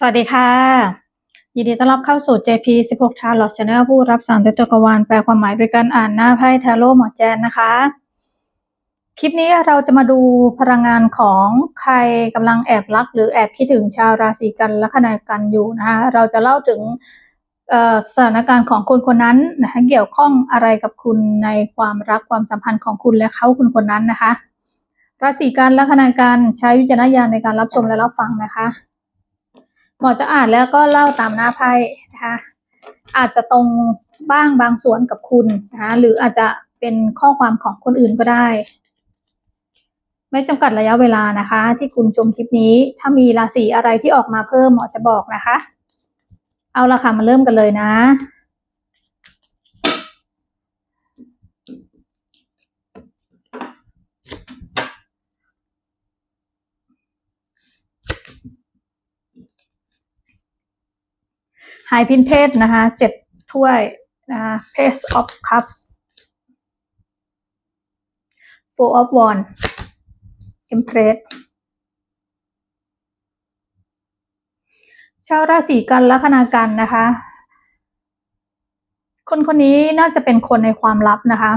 สวัสดีค่ะ ยินดีต้อนรับเข้าสู่ JP 16 t a r o t Channel ผู้รับสารจากจักรวาลแปลความหมายโดยการอ่านหน้าไพ่ทาโร่หมอแจนนะคะ คลิปนี้เราจะมาดูพลังงานของใครกำลังแอบรัก หรือแอบคิดถึงชาวราศีกันและขณะกันอยู่นะคะ เราจะเล่าถึงสถานการณ์ของคนคนนั้นนะคะเกี่ยวข้องอะไรกับคุณในความรักความสัมพันธ์ของคุณและเขาคนคนนั้นนะคะ ราศีกันและขณะกันใช้วิจารณญาณในการรับชมและรับฟังนะคะ หมอจะอ่านแล้วก็เล่าตามหน้าไพ่นะคะอาจจะตรงบ้างบางส่วนกับคุณนะคะหรืออาจจะเป็นข้อความของคนอื่นก็ได้ ไม่จำกัดระยะเวลานะคะ ที่คุณชมคลิปนี้ถ้ามีราศีอะไรที่ออกมาเพิ่มหมอจะบอกนะคะ เอาละค่ะมาเริ่มกันเลยนะ ไฮพินเทสนะคะเจ็ดถ้วยนะคะ Page of Cups Four of Wands Empress ชาวราศีกันลัคนากันนะคะ คนคนนี้น่าจะเป็นคนในความลับนะคะ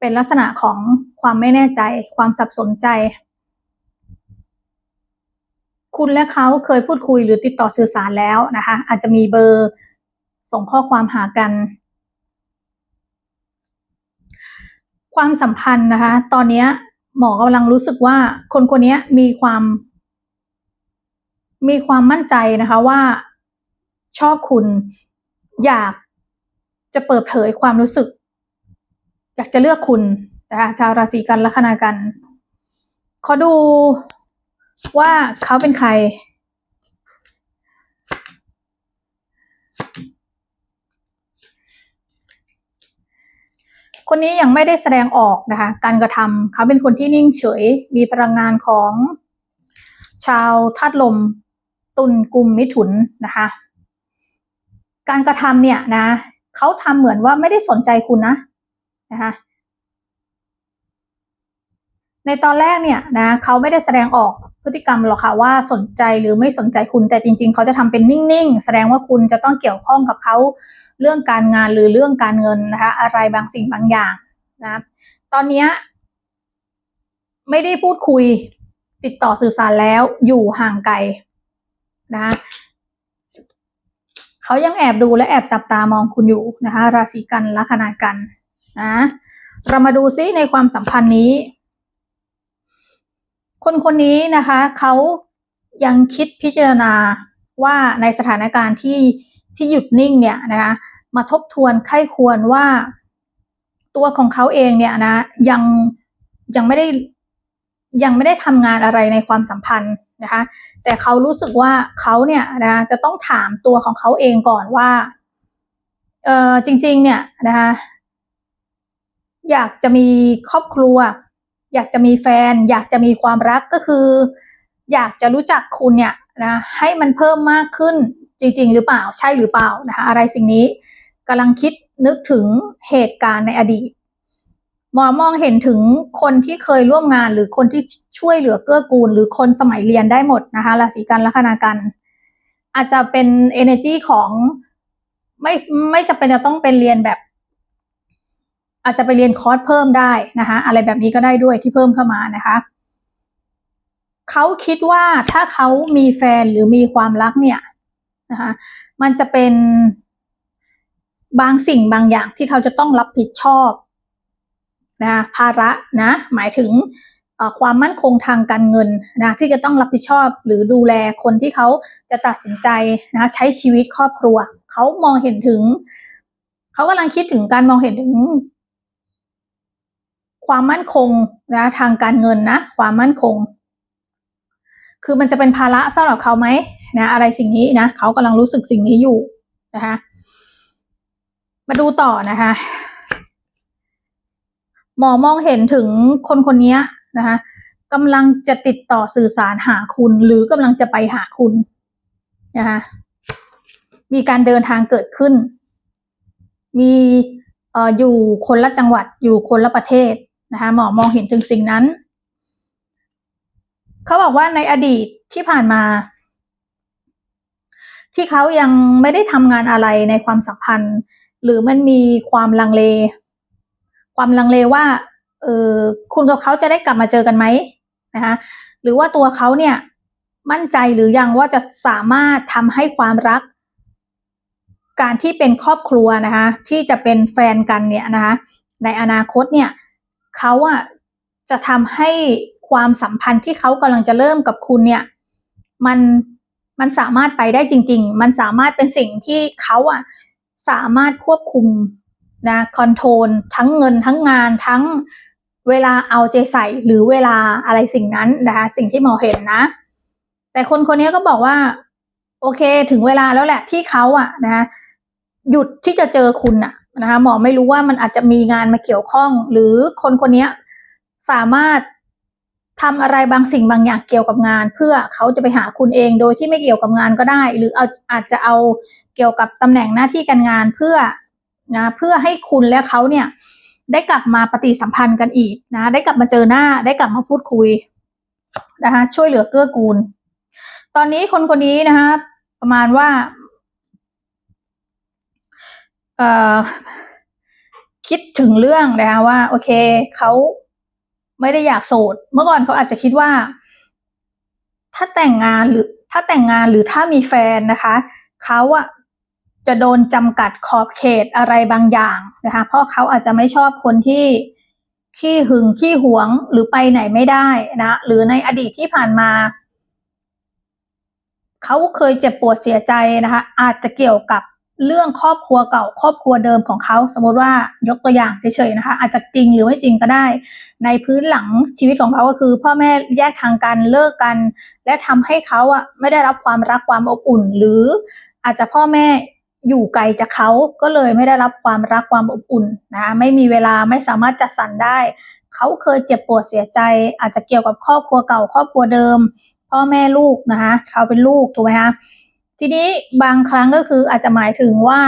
เป็นลักษณะของความไม่แน่ใจ ความสับสนใจ คุณและเขาเคยพูดคุยหรือติดต่อสื่อสารแล้วนะคะ อาจจะมีเบอร์ส่งข้อความหากัน ความสัมพันธ์นะคะ ตอนนี้หมอกำลังรู้สึกว่าคนคนนี้มีความ มีความมั่นใจนะคะว่าชอบคุณอยากจะเปิดเผยความรู้สึก อยากจะเลือกคุณนะคะชาวราศีกันและคณากัน ขอดู ว่าเขาเป็นใคร คนนี้ยังไม่ได้แสดงออกนะคะ การกระทำเขาเป็นคนที่นิ่งเฉย มีพลังงานของชาวธาตุลม ตุลกุมมิถุนนะคะ การกระทำเนี่ยนะเขาทำเหมือนว่าไม่ได้สนใจคุณนะนะคะ ในตอนแรกเนี่ยนะเขาไม่ได้แสดงออกพฤติกรรมหรอกค่ะว่าสนใจหรือไม่สนใจคุณแต่จริง ๆ เขาจะทำเป็นนิ่งๆ แสดงว่าคุณจะต้องเกี่ยวข้องกับเขาเรื่องการงานหรือเรื่องการเงินนะคะอะไรบางสิ่งบางอย่างนะตอนนี้ไม่ได้พูดคุยติดต่อสื่อสารแล้วอยู่ห่างไกลนะเขายังแอบดูและแอบจับตามองคุณอยู่นะคะราศีกันลัคนากันนะเรามาดูซิในความสัมพันธ์นี้ คนคนนี้นะคะเขายังคิดพิจารณาว่าในสถานการณ์ที่ที่หยุดนิ่งเนี่ยนะคะมาทบทวนไข้ควรว่าตัวของเขาเองเนี่ยนะยังยังไม่ได้ยังไม่ได้ทำงานอะไรในความสัมพันธ์นะคะแต่เขารู้สึกว่าเขาเนี่ยนะจะต้องถามตัวของเขาเองก่อนว่าเออจริงๆเนี่ยนะคะอยากจะมีครอบครัว อยากจะมีแฟน อยากจะมีความรักก็คือ อยากจะรู้จักคุณเนี่ยนะให้มันเพิ่มมากขึ้นจริง ๆ หรือเปล่าใช่หรือเปล่านะคะอะไรสิ่งนี้กำลังคิดนึกถึงเหตุการณ์ในอดีตหมอมองเห็นถึงคนที่เคยร่วมงานหรือคนที่ช่วยเหลือเกื้อกูล หรือคนสมัยเรียนได้หมดนะคะราศีกันลัคนากัน อาจจะเป็น energy ของไม่ไม่จะเป็นจะต้องเป็นเรียนแบบ อาจจะไปเรียนคอร์สเพิ่มได้นะคะ อะไรแบบนี้ก็ได้ด้วยที่เพิ่มเข้ามานะคะเขาคิดว่าถ้าเขามีแฟนหรือมีความรักเนี่ยนะคะมันจะเป็นบางสิ่งบางอย่างที่เขาจะต้องรับผิดชอบนะภาระนะหมายถึงความมั่นคงทางการเงินนะที่จะต้องรับผิดชอบหรือดูแลคนที่เขาจะตัดสินใจนะใช้ชีวิตครอบครัว เขามองเห็นถึง เขากำลังคิดถึงการมองเห็นถึง ความมั่นคงนะทางการเงินนะ ความมั่นคง คือมันจะเป็นภาระสำหรับเขาไหมนะอะไรสิ่งนี้นะเขากำลังรู้สึกสิ่งนี้อยู่นะคะมาดูต่อนะคะหมอมองเห็นถึงคนคนนี้นะคะกำลังจะติดต่อสื่อสารหาคุณ หรือกำลังจะไปหาคุณนะคะมีการเดินทางเกิดขึ้น มีอออยู่คนละจังหวัดอยู่คนละประเทศ นะคะหมอมองเห็นถึงสิ่งนั้น เขาบอกว่าในอดีตที่ผ่านมา ที่เขายังไม่ได้ทำงานอะไรในความสัมพันธ์ หรือมันมีความลังเล ความลังเลว่าเออคุณกับเขาจะได้กลับมาเจอกันไหมนะคะหรือว่าตัวเขาเนี่ยมั่นใจหรือยังว่าจะสามารถทำให้ความรัก การที่เป็นครอบครัวนะคะที่จะเป็นแฟนกันเนี่ยนะคะในอนาคตเนี่ย เขาอะจะทำให้ความสัมพันธ์ที่เขากำลังจะเริ่มกับคุณเนี่ย มันมันสามารถไปได้จริง ๆ มันสามารถเป็นสิ่งที่เขาอะสามารถควบคุมนะคอนโทรลทั้งเงินทั้งงานทั้งเวลาเอาใจใส่หรือเวลาอะไรสิ่งนั้นนะคะสิ่งที่หมอเห็นนะ แต่คนคนนี้ก็บอกว่า โอเคถึงเวลาแล้วแหละที่เขาอะนะหยุดที่จะเจอคุณอะ นะคะหมอไม่รู้ว่ามันอาจจะมีงานมาเกี่ยวข้อง หรือคนคนนี้สามารถทำอะไรบางสิ่งบางอย่างเกี่ยวกับงาน เพื่อเขาจะไปหาคุณเองโดยที่ไม่เกี่ยวกับงานก็ได้ หรือเอาอาจจะเอาเกี่ยวกับตำแหน่งหน้าที่การงานเพื่อนะเพื่อให้คุณและเขาเนี่ยได้กลับมาปฏิสัมพันธ์กันอีกนะได้กลับมาเจอหน้าได้กลับมาพูดคุยนะคะช่วยเหลือเกื้อกูล ตอนนี้คนคนนี้นะคะประมาณว่า คิดถึงเรื่องนะคะว่า โอเคเขาไม่ได้อยากโสด เมื่อก่อนเขาอาจจะคิดว่า ถ้าแต่งงานหรือ ถ้าแต่งงานหรือถ้ามีแฟนนะคะเขาอะจะโดนจำกัดขอบเขตอะไรบางอย่างนะคะเพราะเขาอาจจะไม่ชอบคนที่ขี้หึงขี้หวงหรือไปไหนไม่ได้นะหรือในอดีตที่ผ่านมาเขาเคยเจ็บปวดเสียใจนะคะอาจจะเกี่ยวกับ เรื่องครอบครัวเก่าครอบครัวเดิมของเขา สมมติว่ายกตัวอย่างเฉยๆนะคะ อาจจะจริงหรือไม่จริงก็ได้ ในพื้นหลังชีวิตของเขาก็คือ พ่อแม่แยกทางกันเลิกกัน และทำให้เขาอะไม่ได้รับความรักความอบอุ่น หรืออาจจะพ่อแม่อยู่ไกลจากเขาก็เลยไม่ได้รับความรักความอบอุ่นนะคะไม่มีเวลาไม่สามารถจัดสรรได้ เขาเคยเจ็บปวดเสียใจ อาจจะเกี่ยวกับครอบครัวเก่าครอบครัวเดิม พ่อแม่ลูกนะคะเขาเป็นลูกถูกไหมคะ ทีนี้บางครั้งก็คืออาจจะหมายถึงว่า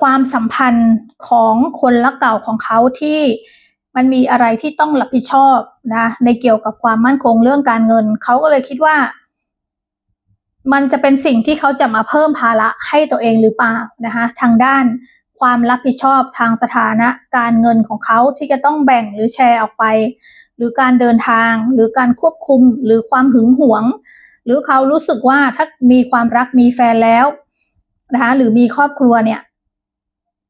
ความสัมพันธ์ของคนรักเก่าของเขาที่มันมีอะไรที่ต้องรับผิดชอบนะในเกี่ยวกับความมั่นคงเรื่องการเงิน เขาก็เลยคิดว่า มันจะเป็นสิ่งที่เขาจะมาเพิ่มภาระให้ตัวเองหรือเปล่านะคะทางด้านความรับผิดชอบทางสถานะการเงินของเขาที่จะต้องแบ่งหรือแชร์ออกไป หรือการเดินทางหรือการควบคุมหรือความหึงหวง หรือเขารู้สึกว่าถ้ามีความรักมีแฟนแล้วนะคะหรือมีครอบครัวเนี่ย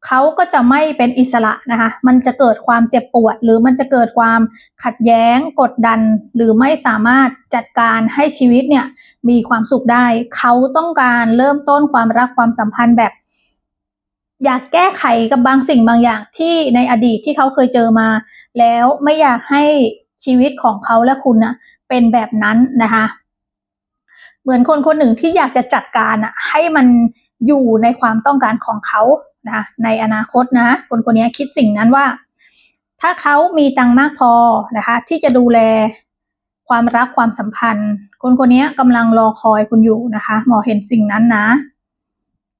เขาก็จะไม่เป็นอิสระนะคะ มันจะเกิดความเจ็บปวด หรือมันจะเกิดความขัดแย้งกดดัน หรือไม่สามารถจัดการให้ชีวิตเนี่ยมีความสุขได้ เขาต้องการเริ่มต้นความรักความสัมพันธ์แบบ อยากแก้ไขกับบางสิ่งบางอย่างที่ในอดีตที่เขาเคยเจอมา แล้วไม่อยากให้ชีวิตของเขาและคุณนะเป็นแบบนั้นนะคะ เหมือนคนคนหนึ่งที่อยากจะจัดการอะให้มันอยู่ในความต้องการของเขานะในอนาคตนะ คนคนนี้คิดสิ่งนั้นว่า ถ้าเขามีตังมากพอนะคะที่จะดูแลความรักความสัมพันธ์ คนคนนี้กำลังรอคอยคุณอยู่นะคะ หมอเห็นสิ่งนั้นนะ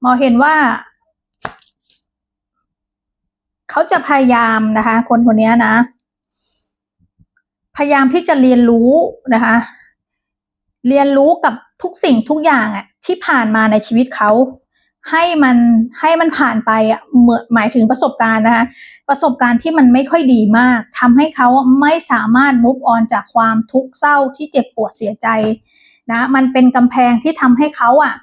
หมอเห็นว่า เขาจะพยายามนะคะ คนคนนี้นะ พยายามที่จะเรียนรู้นะคะ เรียนรู้กับทุกสิ่งทุกอย่างอะที่ผ่านมาในชีวิตเขา ให้มันให้มันผ่านไปอะเหมือหมายถึงประสบการณ์นะคะประสบการณ์ที่มันไม่ค่อยดีมากทำให้เขาไม่สามารถมุฟออนจากความทุกข์เศร้าที่เจ็บปวดเสียใจนะมันเป็นกำแพงที่ทำให้เขาอะ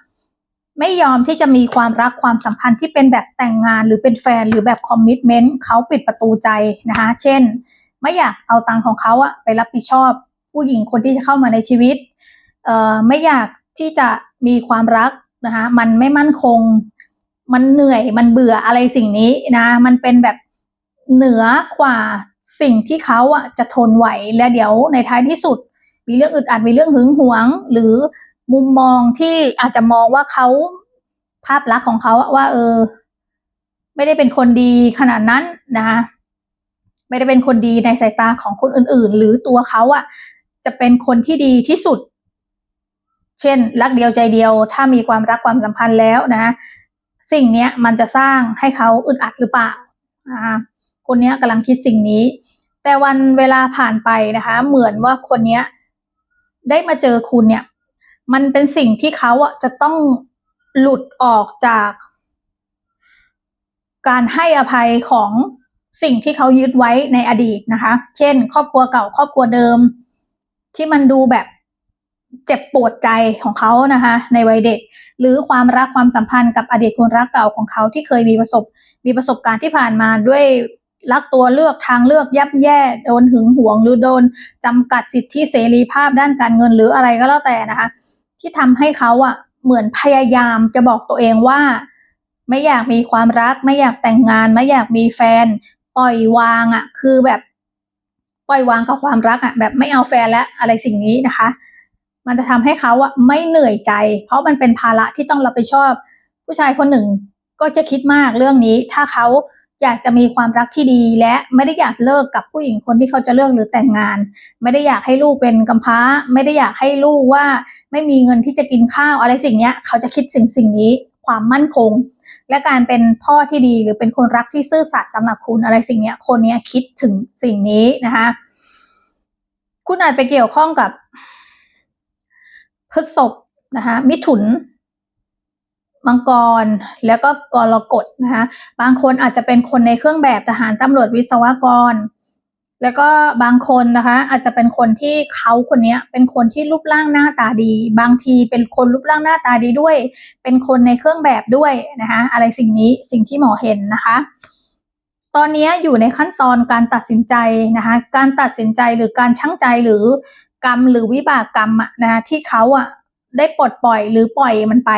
ไม่ยอมที่จะมีความรักความสัมพันธ์ที่เป็นแบบแต่งงานหรือเป็นแฟนหรือแบบคอมมิชเมนต์เขาปิดประตูใจนะคะเช่น ไม่อยากเอาตังของเขาอะไปรับผิดชอบ ผู้หญิงคนที่จะเข้ามาในชีวิต ไม่อยากที่จะมีความรักนะคะ มันไม่มั่นคง มันเหนื่อย มันเบื่ออะไรสิ่งนี้นะ มันเป็นแบบเหนือกว่าสิ่งที่เขาอะจะทนไหว และเดี๋ยวในท้ายที่สุด มีเรื่องอึดอัด มีเรื่องหึงหวง หรือมุมมองที่อาจจะมองว่าเขาภาพลักษณ์ของเขาว่า เออ ไม่ได้เป็นคนดีขนาดนั้นนะคะไม่ได้เป็นคนดีในสายตาของคนอื่น ๆ หรือตัวเขาอะจะเป็นคนที่ดีที่สุด เช่น รักเดียวใจเดียว ถ้ามีความรักความสัมพันธ์แล้วนะ สิ่งนี้มันจะสร้างให้เขาอึดอัดหรือเปล่าคนนี้กำลังคิดสิ่งนี้ แต่วันเวลาผ่านไปนะคะ เหมือนว่าคนนี้ได้มาเจอคุณเนี่ย มันเป็นสิ่งที่เขาอะจะต้องหลุดออกจาก การให้อภัยของสิ่งที่เขายึดไว้ในอดีตนะคะ เช่น ครอบครัวเก่าครอบครัวเดิม ที่มันดูแบบ เจ็บปวดใจของเขานะคะในวัยเด็ก หรือความรักความสัมพันธ์กับอดีตคนรักเก่าของเขาที่เคยมีประสบ มีประสบการณ์ที่ผ่านมาด้วยรักตัวเลือกทางเลือกยับแย่โดนหึงหวงหรือโดนจำกัดสิทธิเสรีภาพด้านการเงินหรืออะไรก็แล้วแต่นะคะที่ทำให้เขาอะเหมือนพยายามจะบอกตัวเองว่า ไม่อยากมีความรัก ไม่อยากแต่งงาน ไม่อยากมีแฟน ปล่อยวางอะคือแบบ ปล่อยวางกับความรักอะแบบไม่เอาแฟนแล้วอะไรสิ่งนี้นะคะ มันจะทำให้เขาอะไม่เหนื่อยใจ เพราะมันเป็นภาระที่ต้องรับผิดชอบ ผู้ชายคนหนึ่งก็จะคิดมากเรื่องนี้ ถ้าเขาอยากจะมีความรักที่ดี และไม่ได้อยากเลิกกับผู้หญิงคนที่เขาจะเลิกหรือแต่งงาน ไม่ได้อยากให้ลูกเป็นกำพร้า ไม่ได้อยากให้ลูกว่า ไม่มีเงินที่จะกินข้าวอะไรสิ่งนี้เขาจะคิดสิ่งสิ่งนี้ความมั่นคง และการเป็นพ่อที่ดีหรือเป็นคนรักที่ซื่อสัตย์สำหรับคุณอะไรสิ่งนี้คนนี้คิดถึงสิ่งนี้นะคะคุณอาจไปเกี่ยวข้องกับ ฤษภนะคะมิถุน มังกรแล้วก็กรกฎนะคะบางคนอาจจะเป็นคนในเครื่องแบบทหารตำรวจวิศวกร แล้วก็บางคนนะคะอาจจะเป็นคนที่เขาคนนี้เป็นคนที่รูปร่างหน้าตาดี บางทีเป็นคนรูปร่างหน้าตาดีด้วย เป็นคนในเครื่องแบบด้วยนะคะอะไรสิ่งนี้สิ่งที่หมอเห็นนะคะตอนนี้อยู่ในขั้นตอนการตัดสินใจนะคะ การตัดสินใจหรือการชั่งใจหรือ กรรมหรือวิบากกรรมอะนะที่เขาอะได้ปลดปล่อยหรือปล่อยมันไป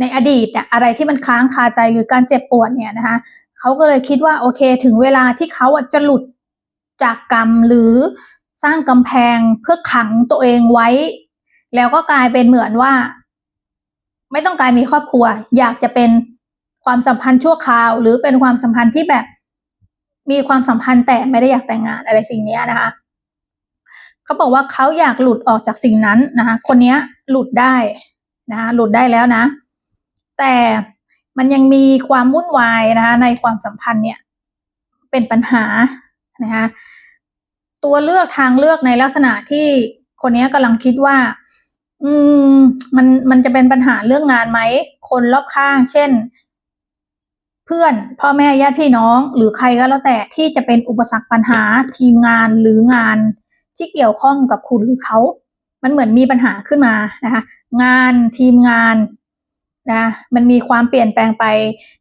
ในอดีตอะอะไรที่มันค้างคาใจหรือการเจ็บปวดเนี่ยนะคะเขาก็เลยคิดว่าโอเค ถึงเวลาที่เขาอะจะหลุดจากกรรมหรือสร้างกำแพงเพื่อขังตัวเองไว้ แล้วก็กลายเป็นเหมือนว่า ไม่ต้องการมีครอบครัว อยากจะเป็นความสัมพันธ์ชั่วคราว หรือเป็นความสัมพันธ์ที่แบบมีความสัมพันธ์แต่ไม่ได้อยากแต่งงานอะไรสิ่งนี้นะคะ เขาบอกว่าเขาอยากหลุดออกจากสิ่งนั้นนะคะคนนี้หลุดได้นะคะหลุดได้แล้วนะ แต่มันยังมีความวุ่นวายนะคะในความสัมพันธ์เนี่ยเป็นปัญหานะคะตัวเลือกทางเลือกในลักษณะที่คนนี้กำลังคิดว่า อืมมันมันจะเป็นปัญหาเรื่องงานไหมคนรอบข้าง เช่น เพื่อนพ่อแม่ญาติพี่น้อง หรือใครก็แล้วแต่ที่จะเป็นอุปสรรคปัญหาทีมงานหรืองาน ที่เกี่ยวข้องกับคุณหรือเขา มันเหมือนมีปัญหาขึ้นมานะคะ งานทีมงานนะมันมีความเปลี่ยนแปลงไป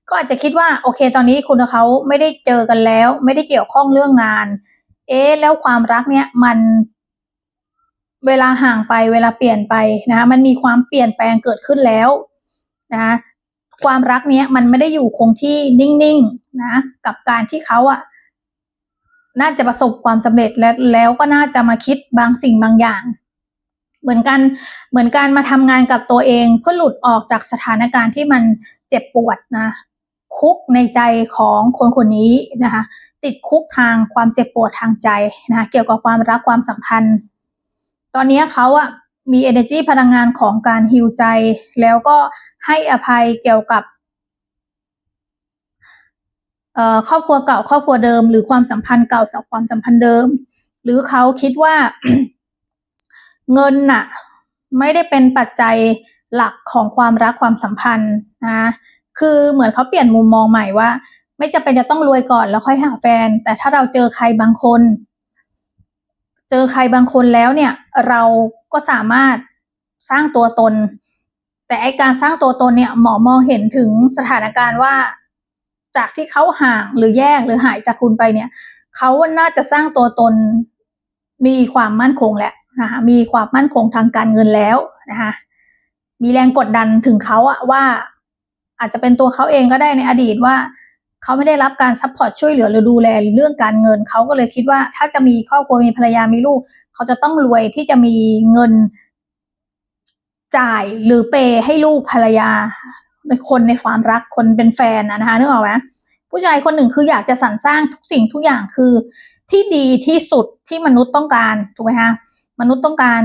ก็อาจจะคิดว่าโอเค ตอนนี้คุณกับเขาไม่ได้เจอกันแล้ว ไม่ได้เกี่ยวข้องเรื่องงาน เอ๊แล้วความรักเนี่ยมันเวลาห่างไปเวลาเปลี่ยนไปนะมันมีความเปลี่ยนแปลงเกิดขึ้นแล้วนะความรักเนี้ยมันไม่ได้อยู่คงที่นิ่งๆนะกับการที่เขาอะ น่าจะประสบความสำเร็จแล้วแล้วก็น่าจะมาคิดบางสิ่งบางอย่าง เหมือนกันเหมือนการมาทำงานกับตัวเองเพื่อหลุดออกจากสถานการณ์ที่มันเจ็บปวดนะคุกในใจของคนคนนี้นะคะติดคุกทางความเจ็บปวดทางใจนะเกี่ยวกับความรักความสัมพันธ์ ตอนนี้เขาอะมี energy พลังงานของการฮิวใจ แล้วก็ให้อภัยเกี่ยวกับ ครอบครัวเก่าครอบครัวเดิม หรือความสัมพันธ์เก่าสับความสัมพันธ์เดิม หรือเขาคิดว่าเงินน่ะ ไม่ได้เป็นปัจจัยหลักของความรักความสัมพันธ์นะคือเหมือนเขาเปลี่ยนมุมมองใหม่ว่า ไม่จำเป็นจะต้องรวยก่อนแล้วค่อยหาแฟน แต่ถ้าเราเจอใครบางคน เจอใครบางคนแล้วเนี่ย เราก็สามารถสร้างตัวตน แต่ไอการสร้างตัวตนเนี่ยหมอมองเห็นถึงสถานการณ์ว่า จากที่เขาห่างหรือแยกหรือหายจากคุณไปเนี่ยเขาน่าจะสร้างตัวตนมีความมั่นคงแหละนะคะมีความมั่นคงทางการเงินแล้วนะคะมีแรงกดดันถึงเขาอะว่า อาจจะเป็นตัวเขาเองก็ได้ในอดีตว่าเขาไม่ได้รับการซัพพอร์ตช่วยเหลือหรือดูแลเรื่องการเงินเขาก็เลยคิดว่า ถ้าจะมีครอบครัวมีภรรยามีลูก เขาจะต้องรวยที่จะมีเงินจ่ายหรือเปให้ลูกภรรยา คนในความรักคนเป็นแฟนนะคะนึกออกไหมผู้ชายคนหนึ่งคืออยากจะสรรสร้างทุกสิ่งทุกอย่างคือที่ดีที่สุดที่มนุษย์ต้องการถูกไหมคะมนุษย์ต้องการ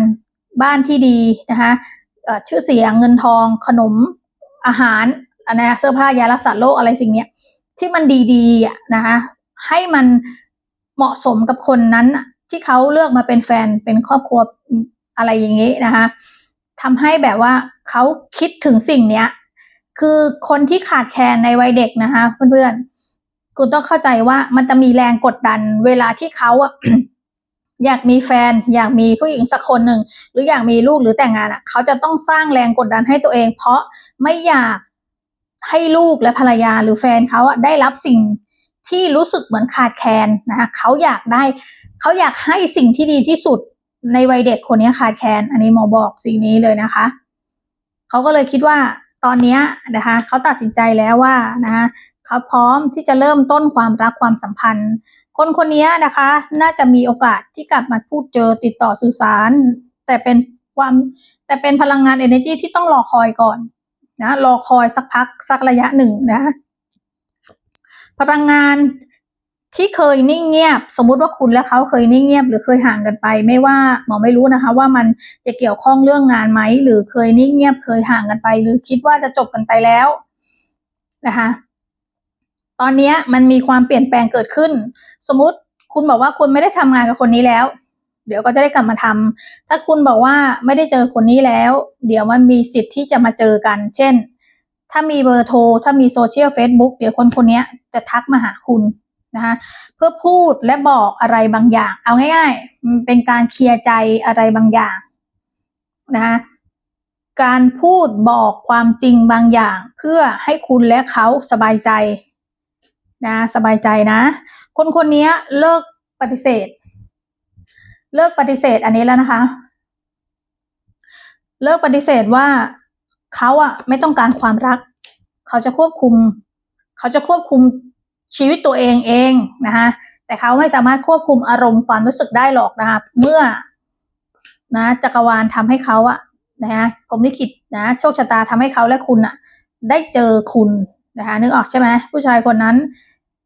บ้านที่ดีนะคะชื่อเสียงเงินทองขนมอาหารอันนี้เสื้อผ้ายารักษาโรคอะไรสิ่งเนี้ยที่มันดีๆอะนะคะให้มันเหมาะสมกับคนนั้นที่เขาเลือกมาเป็นแฟนเป็นครอบครัวอะไรอย่างนี้นะคะทำให้แบบว่าเขาคิดถึงสิ่งเนี้ย คือคนที่ขาดแคลนในวัยเด็กนะคะ เพื่อนๆ คุณต้องเข้าใจว่ามันจะมีแรงกดดัน เวลาที่เขาอะอยากมีแฟน อยากมีผู้หญิงสักคนหนึ่งหรืออยากมีลูกหรือแต่งงานอะเขาจะต้องสร้างแรงกดดันให้ตัวเอง เพราะไม่อยากให้ลูกและภรรยาหรือแฟนเขาอะได้รับสิ่งที่รู้สึกเหมือนขาดแคลนนะคะเขาอยากได้เขาอยากให้สิ่งที่ดีที่สุดในวัยเด็กคนนี้ขาดแคลนอันนี้หมอบอกสิ่งนี้เลยนะคะ เขาก็เลยคิดว่า ตอนนี้นะคะเขาตัดสินใจแล้วว่านะคะเขาพร้อมที่จะเริ่มต้นความรักความสัมพันธ์ คนคนนี้นะคะน่าจะมีโอกาสที่กลับมาพูดเจอติดต่อสื่อสาร แต่เป็นความแต่เป็นพลังงาน energy ที่ต้องรอคอยก่อนนะรอคอยสักพักสักระยะหนึ่งนะพลังงาน ที่เคยนิ่งเงียบ สมมุติว่าคุณและเขาเคยนิ่งเงียบ หรือเคยห่างกันไป ไม่ว่าหมอไม่รู้นะคะ ว่ามันจะเกี่ยวข้องเรื่องงานไหมหรือเคยนิ่งเงียบ เคยห่างกันไป หรือคิดว่าจะจบกันไปแล้วนะคะ ตอนนี้มันมีความเปลี่ยนแปลงเกิดขึ้น สมมติคุณบอกว่าคุณไม่ได้ทำงานกับคนนี้แล้ว เดี๋ยวก็จะได้กลับมาทำถ้าคุณบอกว่าไม่ได้เจอคนนี้แล้ว เดี๋ยวมันมีสิทธิ์ที่จะมาเจอกัน เช่น ถ้ามีเบอร์โทรถ้ามีโซเชียลเฟซบุ๊กเดี๋ยวคนคนนี้จะทักมาหาคุณ นะคะเพื่อพูดและบอกอะไรบางอย่าง เอาง่ายๆมันเป็นการเคลียร์ใจอะไรบางอย่างนะคะการพูดบอกความจริงบางอย่าง เพื่อให้คุณและเขาสบายใจนะสบายใจนะ คนคนนี้เลิกปฏิเสธ เลิกปฏิเสธอันนี้แล้วนะคะ เลิกปฏิเสธว่าเขาอะไม่ต้องการความรัก เขาจะควบคุม เขาจะควบคุม ชีวิตตัวเองเองนะคะแต่เขาไม่สามารถควบคุมอารมณ์ความรู้สึกได้หรอกนะคะเมื่อนะจักรวาลทำให้เขาอะนะคะกรมลิขิตนะโชคชะตาทำให้เขาและคุณอะได้เจอคุณนะคะนึกออกใช่ไหมผู้ชายคนนั้น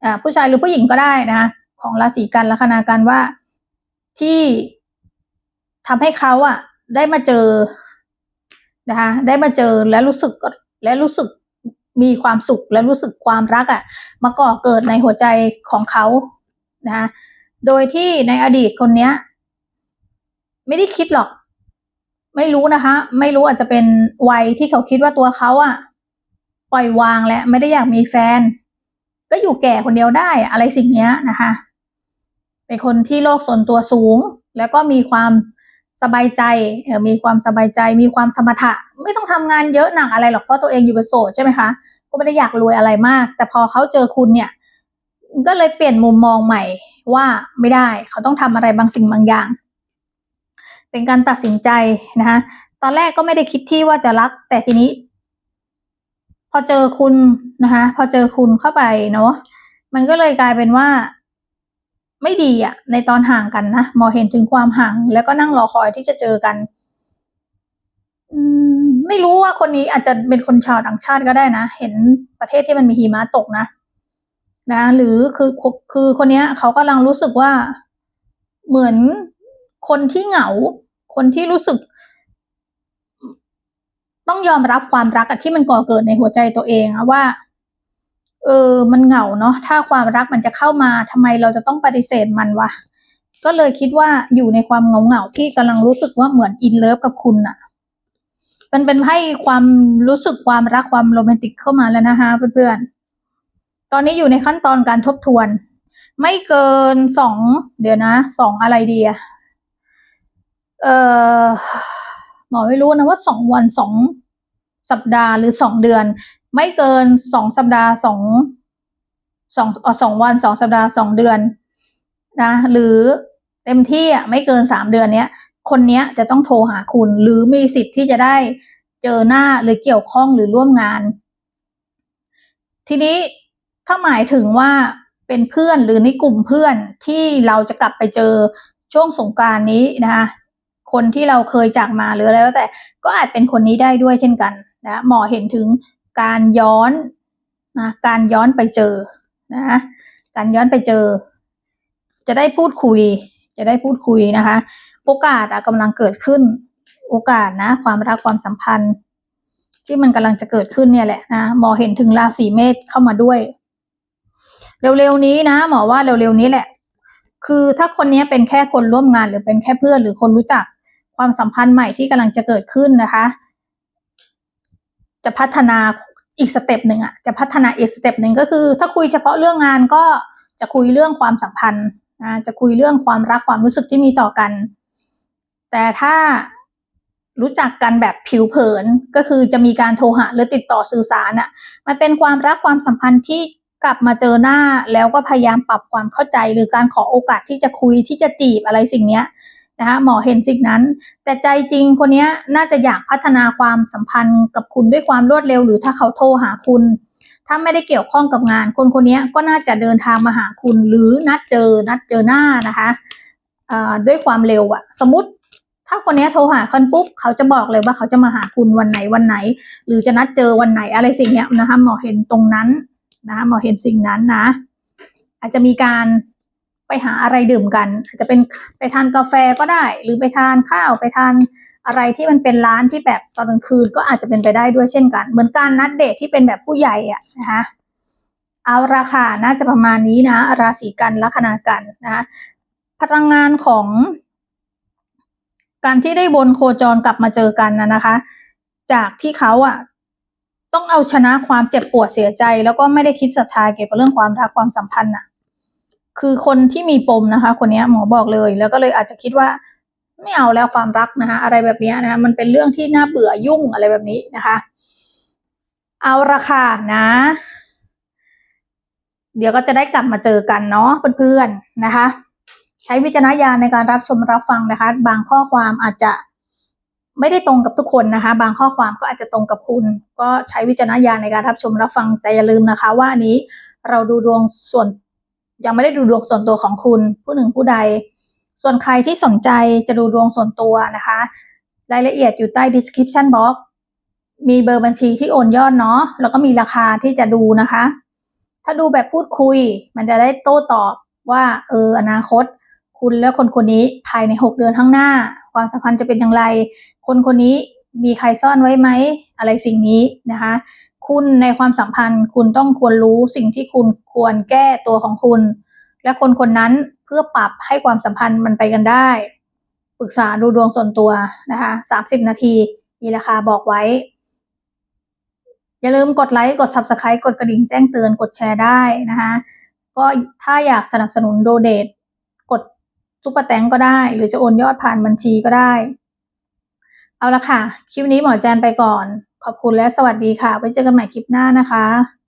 อ่าผู้ชายหรือผู้หญิงก็ได้นะคะของราศีกันลัคนากันว่าที่ทำให้เขาอะได้มาเจอนะคะได้มาเจอและรู้สึกและรู้สึก มีความสุขและรู้สึกความรักอะ่ะมาก่อเกิดในหัวใจของเขานะคะโดยที่ในอดีตคนเนี้ย ไม่ได้คิดหรอก ไม่รู้นะคะ ไม่รู้อาจจะเป็นวัยที่เขาคิดว่าตัวเขาอะ่ะ ปล่อยวางและไม่ได้อยากมีแฟน ก็อยู่แก่คนเดียวได้อะไรสิ่งเนี้ยนะคะ เป็นคนที่โลกส่วนตัวสูง แล้วก็มีความ สบายใจเออมีความสบายใจ มีความสมถะ ไม่ต้องทำงานเยอะหนักอะไรหรอกเพราะตัวเองอยู่เป็นโสดใช่ไหมคะก็ไม่ได้อยากรวยอะไรมาก แต่พอเขาเจอคุณเนี่ย ก็เลยเปลี่ยนมุมมองใหม่ว่าไม่ได้เขาต้องทำอะไรบางสิ่งบางอย่าง เป็นการตัดสินใจนะคะตอนแรกก็ไม่ได้คิดที่ว่าจะรัก แต่ทีนี้ พอเจอคุณนะคะพอเจอคุณเข้าไปเนาะมันก็เลยกลายเป็นว่า ไม่ดีอะ่ะในตอนห่างกันนะมอเห็นถึงความห่าง แล้วก็นั่งรอคอยที่จะเจอกันอไม่รู้ว่าคนนี้อาจจะเป็นคนชาวต่างชาติก็ได้นะ เห็นประเทศที่มันมีหิมะตกนะ นะ หรือคือคือคนนี้เขากำลังรู้สึกว่าเหมือนคนที่เหงา คนที่รู้สึก ต้องยอมรับความรักที่มันก่อเกิดในหัวใจตัวเองว่า เออ มันเหงาเนาะ ถ้าความรักมันจะเข้ามาทำไมเราจะต้องปฏิเสธมันวะ ก็เลยคิดว่าอยู่ในความเหงาเหงาที่กำลังรู้สึกว่าเหมือนอินเลิฟกับคุณอะมันเป็นให้ความรู้สึกความรักความโรแมนติกเข้ามาแล้วนะคะเพื่อนๆ ตอนนี้อยู่ในขั้นตอนการทบทวน ไม่เกินสองเดี๋ยวนะสองอะไรดีอะเออหมอไม่รู้นะว่าสองวันสองสัปดาห์หรือสองเดือน ไม่เกินสองสัปดาห์สองสองสองวันสองสัปดาห์สองเดือนนะหรือเต็มที่อะไม่เกินสามเดือนเนี้ยคนเนี้ยจะต้องโทรหาคุณหรือมีสิทธิ์ที่จะได้เจอหน้าหรือเกี่ยวข้องหรือร่วมงาน ทีนี้ถ้าหมายถึงว่าเป็นเพื่อนหรือในกลุ่มเพื่อนที่เราจะกลับไปเจอช่วงสงการนี้นะคะคนที่เราเคยจากมาหรืออะไรแล้วแต่ก็อาจเป็นคนนี้ได้ด้วยเช่นกันนะหมอเห็นถึง การย้อนนะการย้อนไปเจอนะการย้อนไปเจอ จะได้พูดคุย จะได้พูดคุยนะคะ โอกาสกำลังเกิดขึ้น โอกาสนะ ความรักความสัมพันธ์ ที่มันกำลังจะเกิดขึ้นเนี่ยแหละนะหมอเห็นถึงราศีเมษเข้ามาด้วย เร็วๆนี้นะ หมอว่าเร็วๆนี้แหละ คือถ้าคนนี้เป็นแค่คนร่วมงานหรือเป็นแค่เพื่อนหรือคนรู้จักความสัมพันธ์ใหม่ที่กำลังจะเกิดขึ้นนะคะ จะพัฒนาอีกสเต็ปหนึ่งอะจะพัฒนาอีกสเต็ปหนึ่งก็คือ ถ้าคุยเฉพาะเรื่องงานก็จะคุยเรื่องความสัมพันธ์นะจะคุยเรื่องความรักความรู้สึกที่มีต่อกัน แต่ถ้ารู้จักกันแบบผิวเผินก็คือจะมีการโทรหาหรือติดต่อสื่อสารอะมันเป็นความรักความสัมพันธ์ที่กลับมาเจอหน้าแล้วก็พยายามปรับความเข้าใจหรือการขอโอกาสที่จะคุยที่จะจีบอะไรสิ่งเนี้ย นะคะหมอเห็นสิ่งนั้น แต่ใจจริงคนนี้น่าจะอยากพัฒนาความสัมพันธ์กับคุณด้วยความรวดเร็ว หรือถ้าเขาโทรหาคุณ ถ้าไม่ได้เกี่ยวข้องกับงาน คนคนนี้ก็น่าจะเดินทางมาหาคุณ หรือนัดเจอนัดเจอหน้านะคะด้วยความเร็วอะสมมติถ้าคนนี้โทรหาคุณปุ๊บเขาจะบอกเลยว่าเขาจะมาหาคุณวันไหนวันไหน หรือจะนัดเจอวันไหนอะไรสิ่งเนี้ยนะคะหมอเห็นตรงนั้นนะคะหมอเห็นสิ่งนั้นนะ อาจจะมีการ ไปหาอะไรดื่มกัน อาจจะเป็นไปทานกาแฟก็ได้ หรือไปทานข้าวไปทานอะไรที่มันเป็นร้านที่แบบตอนกลางคืนก็อาจจะเป็นไปได้ด้วยเช่นกัน เหมือนการนัดเดทที่เป็นแบบผู้ใหญ่อะนะคะเอาราคาน่าจะประมาณนี้นะ ราศีกันลัคนากันนะพลังงานของการที่ได้บนโคจรกลับมาเจอกันนะนะคะ จากที่เขาอะต้องเอาชนะความเจ็บปวดเสียใจ แล้วก็ไม่ได้คิดศรัทธาเกี่ยวกับเรื่องความรักความสัมพันธ์อะ คือคนที่มีปมนะคะ คนนี้หมอบอกเลย แล้วก็เลยอาจจะคิดว่าไม่เอาแล้วความรักนะคะอะไรแบบนี้นะคะมันเป็นเรื่องที่น่าเบื่อยุ่งอะไรแบบนี้นะคะ เอาราคานะ เดี๋ยวก็จะได้กลับมาเจอกันเนาะเพื่อนๆนะคะ ใช้วิจารณญาณในการรับชมรับฟังนะคะ บางข้อความอาจจะไม่ได้ตรงกับทุกคนนะคะ บางข้อความก็อาจจะตรงกับคุณ ก็ใช้วิจารณญาณในการรับชมรับฟังแต่อย่าลืมนะคะ ว่าอันนี้เราดูดวงส่วน ยังไม่ได้ดูดวงส่วนตัวของคุณผู้หนึ่งผู้ใด ส่วนใครที่สนใจจะดูดวงส่วนตัวนะคะ รายละเอียดอยู่ใต้ description box มีเบอร์บัญชีที่โอนยอดเนาะแล้วก็มีราคาที่จะดูนะคะ ถ้าดูแบบพูดคุย มันจะได้โต้ตอบว่าเอออนาคต คุณและคนคนนี้ภายใน 6 เดือนข้างหน้า ความสัมพันธ์จะเป็นอย่างไร คนคนนี้มีใครซ่อนไว้ไหมอะไรสิ่งนี้นะคะ คุณในความสัมพันธ์ คุณต้องควรรู้สิ่งที่คุณควรแก้ตัวของคุณ และคนคนนั้นเพื่อปรับให้ความสัมพันธ์มันไปกันได้ ปรึกษาดูดวงส่วนตัวนะคะ30นาทีมีราคาบอกไว้ อย่าลืมกดไลค์กด Subscribe กดกระดิ่งแจ้งเตือนกดแชร์ได้นะคะก็ถ้าอยากสนับสนุนโดเดทกดซุปเปอร์แตงก็ได้ หรือจะโอนยอดผ่านบัญชีก็ได้ เอาละค่ะ คลิปนี้หมอแจนไปก่อน ขอบคุณและสวัสดีค่ะ ไว้เจอกันใหม่คลิปหน้านะคะ